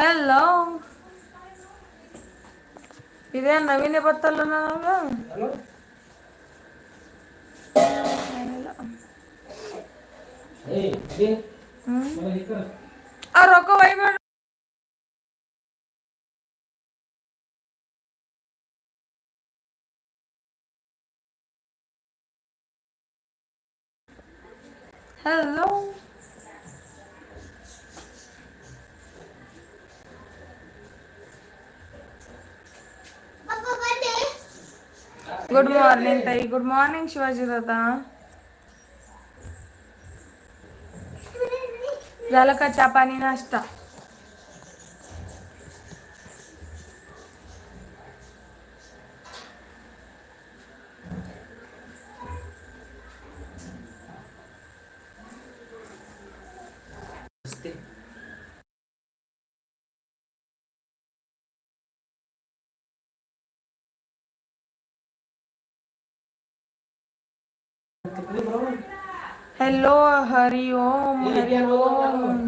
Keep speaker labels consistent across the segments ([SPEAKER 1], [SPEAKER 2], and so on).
[SPEAKER 1] Hello ఇదే నవీన బత్తలు ఆ రొక్క వైపు Hello. गुड मॉर्निंग ताई गुड मॉर्निंग शिवाजी दादा झालं का चहा पाणी नाश्ता? हॅलो हरिओम हरिओम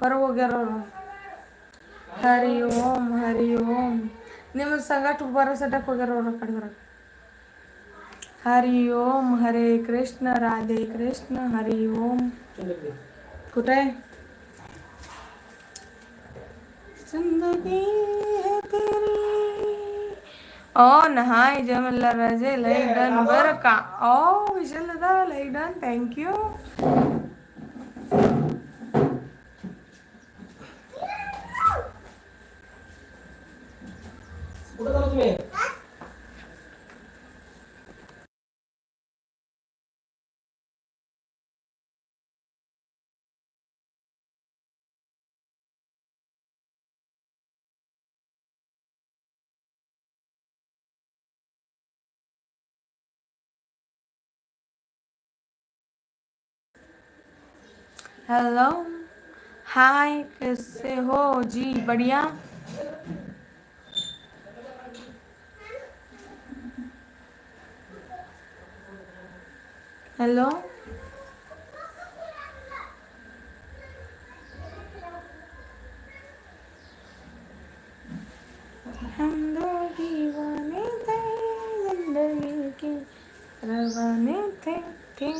[SPEAKER 1] बरोबर गेलो ಹರಿಓಂ ಹರಿ ಓಂ ನಿಮ್ಮ ಸಂಗಟ ಬರೋಸಟಕ್ಕೆ ಹೋಗ್ಯಾರ ಕಡೆ ಹೊರಗೆ हरि ओम हरे कृष्ण राधे कृष्ण हरि ओम कुठे जिंदगी है तेरी ओ नहाय जमला रजे लय गण बर का ओ विशाल दादा लैडन थँक्यू हेलो। हाय, कैसे हो? जी, बढ़िया। हेलो। हम दो दीवाने थे, ज़िंदगी के रवाने थे थे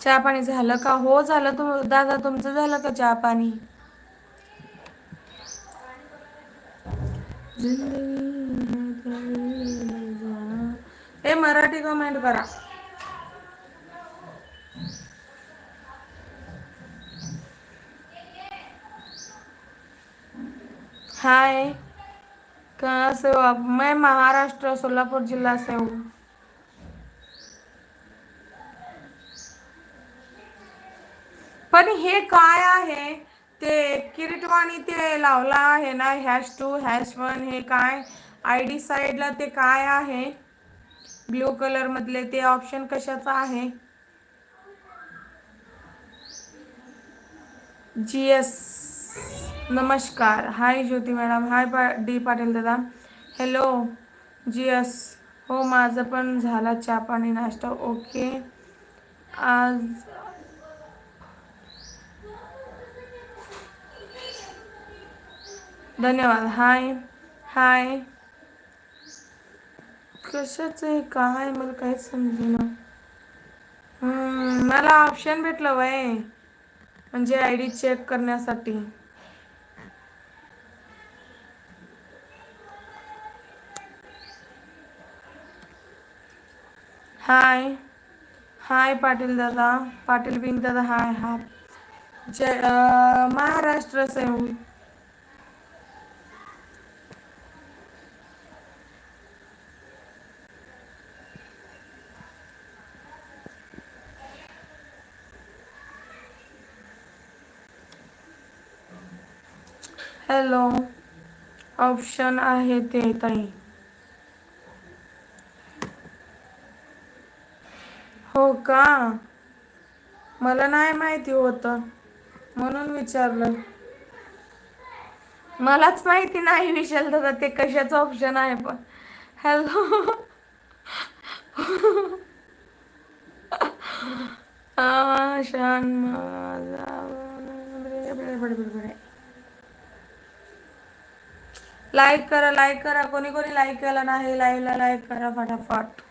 [SPEAKER 1] चहा पाणी झालं का? हो झालं तुम दादा तुमचं झालं का चहा पाणी ए मराठी कमेंट करा. हाय कहाँ से हो आप? मैं महाराष्ट्र सोलापुर जिला से हूँ। पण हे काय आहे? ते किरीटवाणी ते लावला आहे ना हॅश टू हॅश वन हे काय? आय डी साईडला ते काय आहे? ब्ल्यू कलर मधले ते ऑप्शन कशाचं आहे? जी एस नमस्कार. हाय ज्योती मॅडम हाय पा डी पाटील दादा. हॅलो जी एस हो माझं पण झाला चहा पाणी नाश्ता. ओके आज धन्यवाद. हाय हाय कशाचं आहे काय मला काहीच समजेना. मला ऑप्शन भेटलं वय. म्हणजे आय डी चेक करण्यासाठी. हाय हाय पाटील दादा. पाटील बिन दादा हाय हाय जय महाराष्ट्र से हॅलो. ऑप्शन आहे ते ताई. हो का? मला नाही माहिती होतं म्हणून विचारलं. मलाच माहिती नाही विशाल दादा ते कशाचं ऑप्शन आहे पण. हॅलो. शान माझा लाईक करा लाईक करा. कोणी कोणी लाईक केला नाही लाईव्हला लाईक करा फटाफट.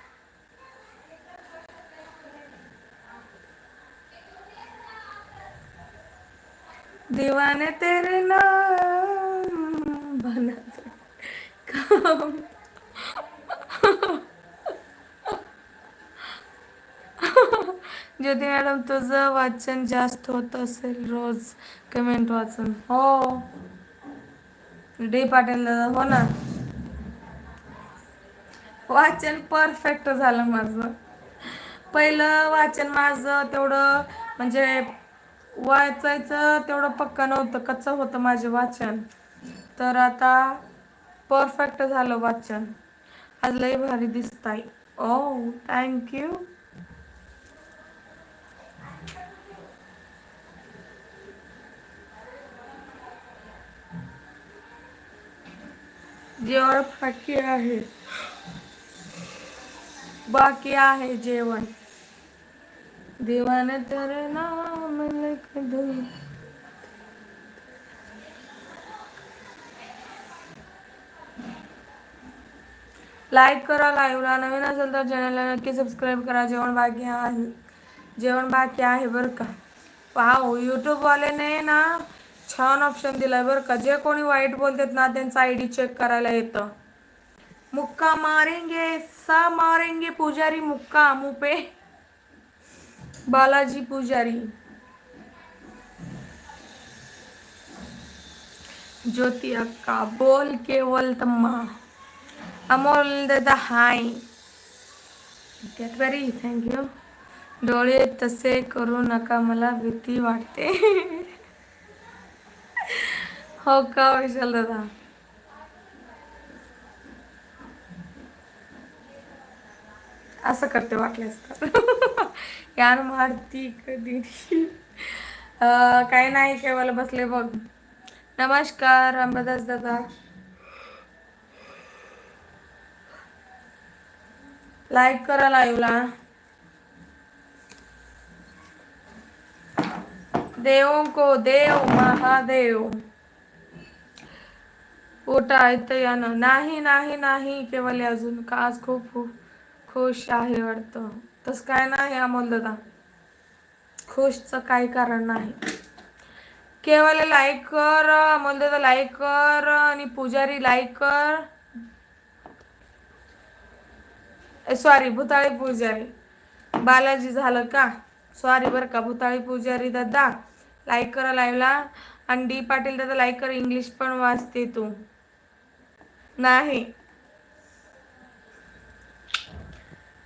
[SPEAKER 1] दिवाने तेरे नाम बना काम. ज्योती मॅडम तुझं वाचन जास्त होत असेल रोज. कमेंट वाचून. हो. डी पाटील हो ना. वाचन परफेक्ट झालं माझं. पहिलं वाचन माझं तेवढं म्हणजे वाचायचं तेवढं पक्का नव्हतं कच्चं होतं माझे वाचन. तर आता परफेक्ट झालं वाचन. आज लई भारी दिसताय. Oh, ओ थँक्यू जेवण बाकी आहे. बाकी आहे जेवण. देवाने तेरे नाम लिख दूं लाईक करा लाईव्हला नवीन असेल तर चॅनलला नक्की सबस्क्राईब करा. जेवण बाकी आहे. जेवण बाकी आहे बरं का? वाव यूट्यूबवाल्याने ना छान ऑप्शन दिलाय बरं का. जे कोणी वाईट बोलतात ना त्यांचा आय डी चेक करायला येतं. मुक्का मारेंगे सा मारेंगे पुजारी मुक्का मुपे. बालाजी पुजारी. ज्योति अक्का बोल केवल तम्मा. अमोल दादा हाय व्हेरी थँक्यू डोळे तसे करू नका मला भीती वाटते. हो का विशाल दादा? असं करते वाटले तर. यार मारती कधी. काही नाही केवळ बसले बघ. नमस्कार अंबादास दादा. लाईक करा लाईव्हला. देव को देव महादेव. ओटा ऐकता यानं नाही नाही नाही केवल अजून का आज खूप खुश आहे वाटतं. तसं काय नाही अमोल दादा खुशचं काही कारण नाही. केवल लाईक कर अमोल दादा लाईक कर आणि पुजारी लाईक कर. सॉरी भुताळी पुजारी. बालाजी झालं का? सॉरी बरं का भुताळी पुजारी दादा. लाईक करा लाईव्हला आणि डी पाटील दादा लाईक कर इंग्लिश पण वाचते तू. नाही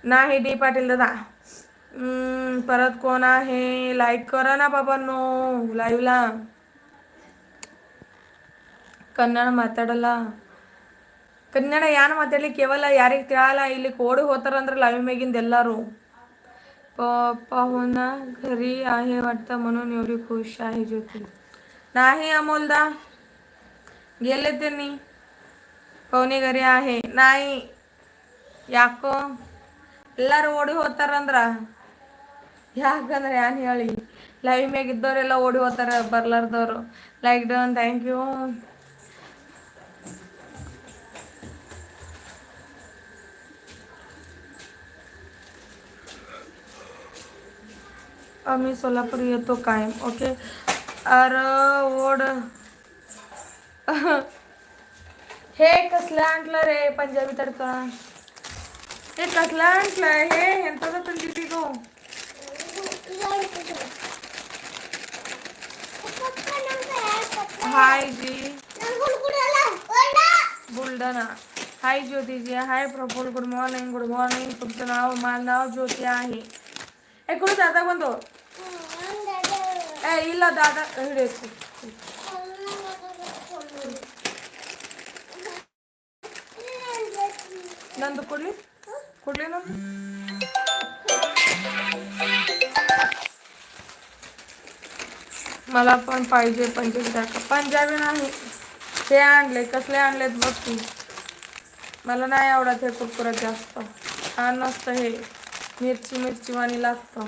[SPEAKER 1] नाही डी पाटील दादा हम्म, परत कोण आहे लाईक करा ना बाबा नो लाईव्हला ಕನ್ನಡ ಮಾತಾಡಲ್ಲ ಕನ್ನಡ ಯಾನ್ ಮಾತಾಡಲಿ ಕೇವಲ ಯಾರಿಗೆ ತಿಳಲ್ಲ ಇಲ್ಲಿ ಕೋಡಿ ಹೋತಾರಂದ್ರೆ लाईव्ह ಮೇಗಿಂದ ಎಲ್ಲರೂ पाहुण घरी आहे वाटतं म्हणून एवढी खुश आहे ज्योती नाही अमोलदा गेले त्यांनी ಪವನಿ घरी आहे नाही ಯಾಕೋ ಎಲ್ಲರೂ ಓಡಿ ಹೋಗ್ತಾರಂದ್ರ ಯಾಕಂದ್ರೆ ಏನು ಹೇಳಿ ಲೈವ್ ಮ್ಯಾಗ ಇದ್ದವರೆಲ್ಲ ಓಡಿ ಹೋಗ್ತಾರೆ ಬರ್ಲಾರ್ದವ್ರು ಲೈಕ್ ಡೌನ್ ಥ್ಯಾಂಕ್ ಯು आम्ही सोलापूर येतो कायम ओके अरे ओढ हे कसलं आणलं रे पंजाबी तडका? हे कसलं आणलंय? हे यांचा तंदी गो. हाय जी. बुलढाणा. हाय ज्योतिजी hi Praful good morning good morning. तुमचं नाव माझं नाव ज्योती आहे. हे कुठं दादा पण तो? ए इला दादा ನಂದು ಕೊಡ್ಲಿ ಕೊಡ್ಲಿ ನಂದು मला पण पाहिजे पंजाबी तडका पंजाबी नाही हे आणले कसले आणलेत बघ तू मला नाही आवडत हे कुरकुरत जास्त छान नसतं हे मिरची मिरची वाणी लागतं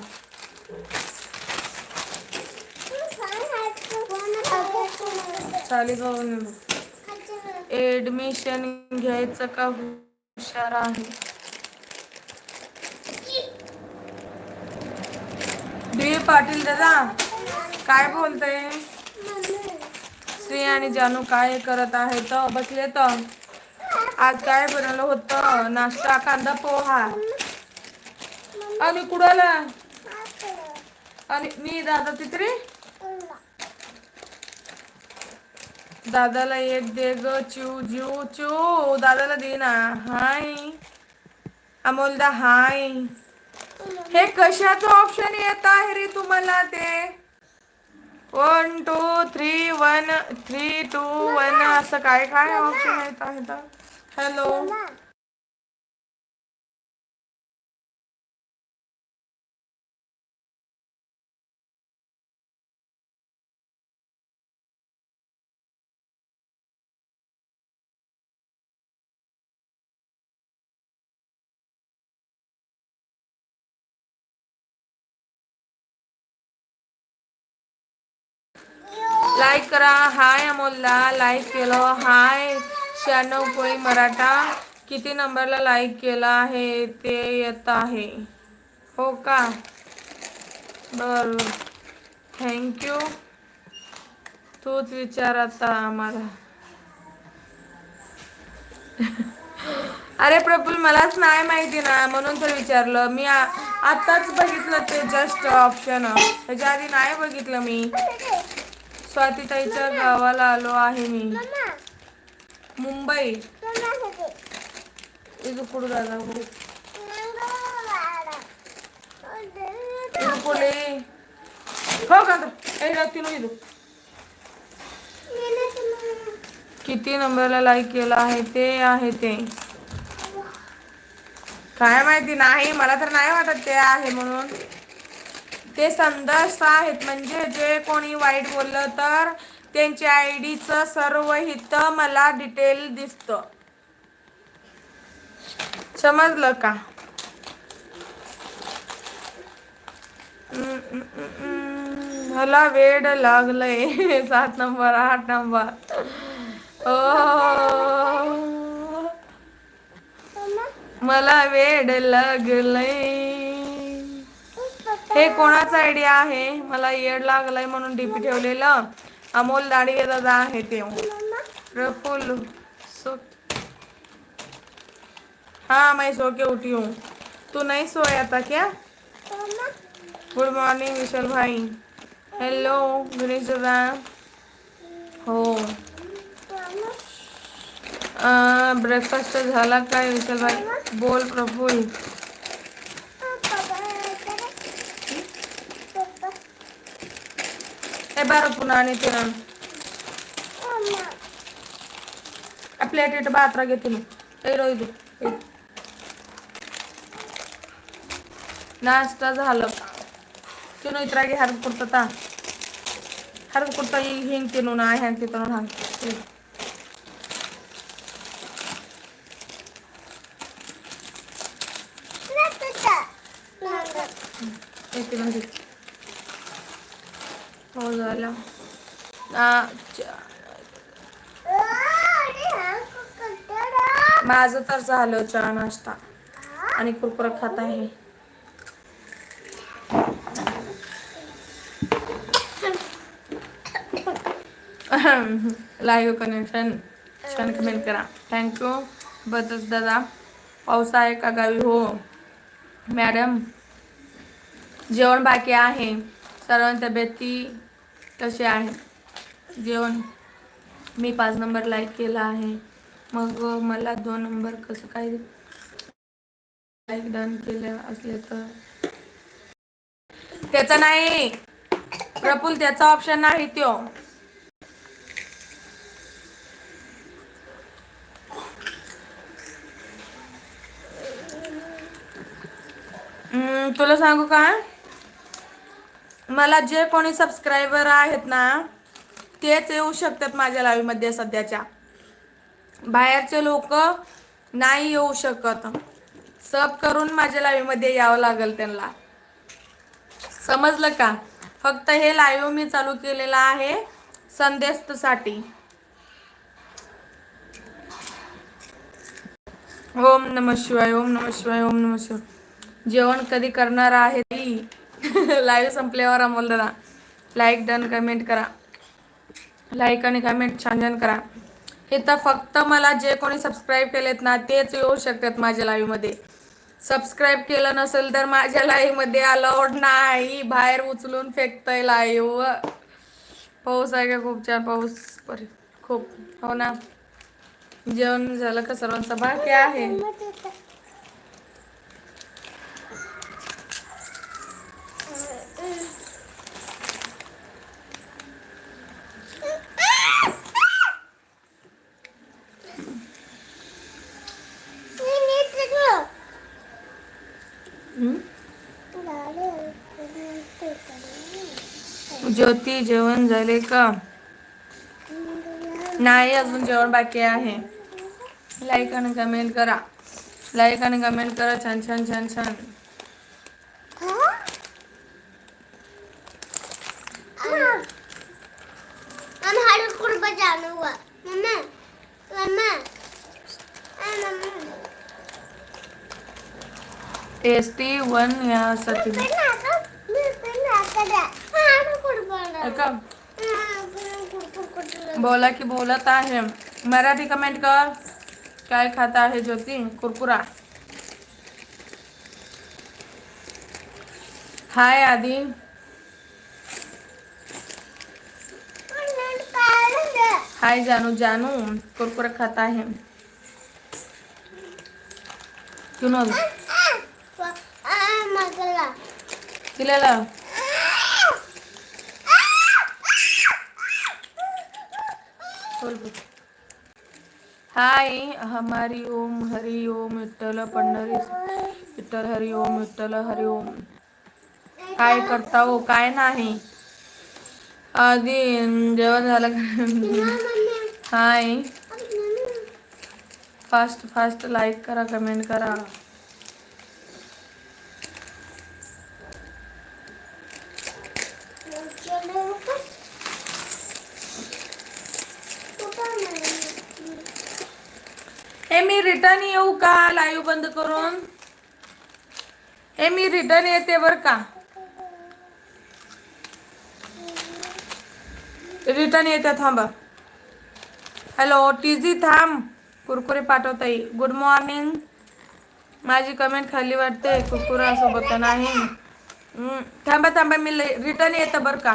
[SPEAKER 1] चाली बघून ऍडमिशन घ्यायचं का हुशार आहे. डी पाटील दादा काय बोलतय श्री आणि जानू काय करत आहे तर बसले तर? आज काय बनवलं होतं? नाश्ता कांदा पोहा. आणि कुडाला? आणि मी दादा तिथे दादाला एक दे ग चिव जीव चिव दादाला दे ना. हाय. अमोलदा हाय. हे कशाचं ऑप्शन येत आहे रे तुम्हाला ते? One two three one three two one असं काय काय ऑप्शन येत आहेत हॅलो लाईक करा. हाय अमोलला. लाईक केलं. हाय शहाण्णव कोळी मराठा. किती नंबरला लाईक केला आहे? ते येत आहे. हो का? बर. थँक्यू तूच विचार आता आम्हाला. अरे प्रफुल मलाच नाही माहिती ना. म्हणून तर विचारलं. मी आत्ताच बघितलं ते जस्ट ऑप्शन त्याच्या आधी नाही बघितलं मी. स्वातीताईच्या गावाला आलो आहे मी. मुंबई. इकडू पुढे इकडे हो का किती नंबरला लाईक केला आहे ते आहे ते. काय माहिती नाही मला तर नाही वाटत ते आहे म्हणून. ते संदेश आहेत. म्हणजे जे कोणी वाईट बोललं तर त्यांच्या आय डीचं सर्व हित मला डिटेल दिसतं. समजलं का. मला वेड लागलंय. सात नंबर आठ नंबर. ओ. मला वेड लागलंय. हे कोणाचा आयडिया आहे? मला येड लागलाय म्हणून डीपी ठेवलेलं. अमोल दाढी दादा आहे ते. प्रफुल सो हाँ मैं सो के उठी हूँ तू नहीं सोया था क्या? गुड मॉर्निंग विशाल भाई. हेलो गणेश दादा. हो. ब्रेकफास्ट झाला काय विशाल भाई? बोल प्रफुल బరపున आणि తినను प्लेट ప్లేట్ बात्रा घेते తిను ఈరోజు नाश्ता झालं. तिनू घे हरद कुर्ता हरद कुर्ता येईल हिंग तिनो ना हँग. तिथून हांग तिथून येते म्हणजे झालं माझं तर झालं चहा नाश्ता. आणि कुरकुरा खात आहे. लाईव्ह कनेक्शन छान कमेंट करा. थँक्यू बदस दादा. पाऊस आहे का गावी? हो. मॅडम जेवण बाकी आहे. सर्वांच्या तब्येती कसे आहे? जेवण? मी पाच नंबर लाईक केला आहे. मग मला दोन नंबर कसं काय लाईक डन केलं असले तर? त्याचा नाही. प्रफुल त्याचा ऑप्शन नाही त्यो. तुला सांगू का? मला जे कोणी सबस्क्रायबर आहेत ना तेच येऊ शकतात माझ्या लाईव्हमध्ये सध्याच्या. बाहेरचे लोक नाही येऊ शकत. सब करून माझ्या लाईव्हमध्ये यावं लागेल त्यांना. समजलं का? फक्त हे लाईव्ह मी चालू केलेलं आहे संदेशसाठी. ओम नम शिवाय ओम नम शिवाय ओम नम शिवाय. जेवण कधी करणार आहे लाईव्ह संपल्यावर अमोलदादा लाईक डन कमेंट करा. लाईक आणि कमेंट छान छान करा. इथं फक्त मला जे कोणी सबस्क्राईब केलेत ना तेच येऊ शकतात माझ्या लाईव्हमध्ये सबस्क्राईब केलं नसेल तर माझ्या लाईव्हमध्ये अलाउड नाही. बाहेर उचलून फेकतंय लाईव्ह पाऊस आहे का? खूप छान पाऊस. पर खूप. हो ना. जेवण झालं का सर्वांचं? बाकी आहे. ज्योती जेवण झाले का? नाही अजून जेवण बाकी आहे. लाईक आणि कमेंट करा. लाईक आणि कमेंट करा. छान छान छान छान.
[SPEAKER 2] It down.
[SPEAKER 1] का बोला की बोलत आहे मराठी कमेंट कर काय खाता आहे ज्योती कुरकुरा हाय आधी हाय जानू जानू कुरकुरा खाता है क्यों ना हाय हमारी ओम हरी ओम विठ्ठल पंढरी. विठ्ठल हरी ओम विठ्ठल हरी ओम. काय करता हो काय नाही. आधी जेवण झालं हाय. फास्ट फास्ट लाईक करा कमेंट करा. हे मी रिटर्न येऊ का? लाईव्ह बंद करून? हे मी रिटर्न येते बर का? रिटर्न येते थांबा. हॅलो टीजी थांब. कुरकुरे पाठवता येईल गुड मॉर्निंग माझी कमेंट खाली वाटते. कुरकुरासोबत नाही. थांबा थांबा. मी रिटर्न येतं बरं का?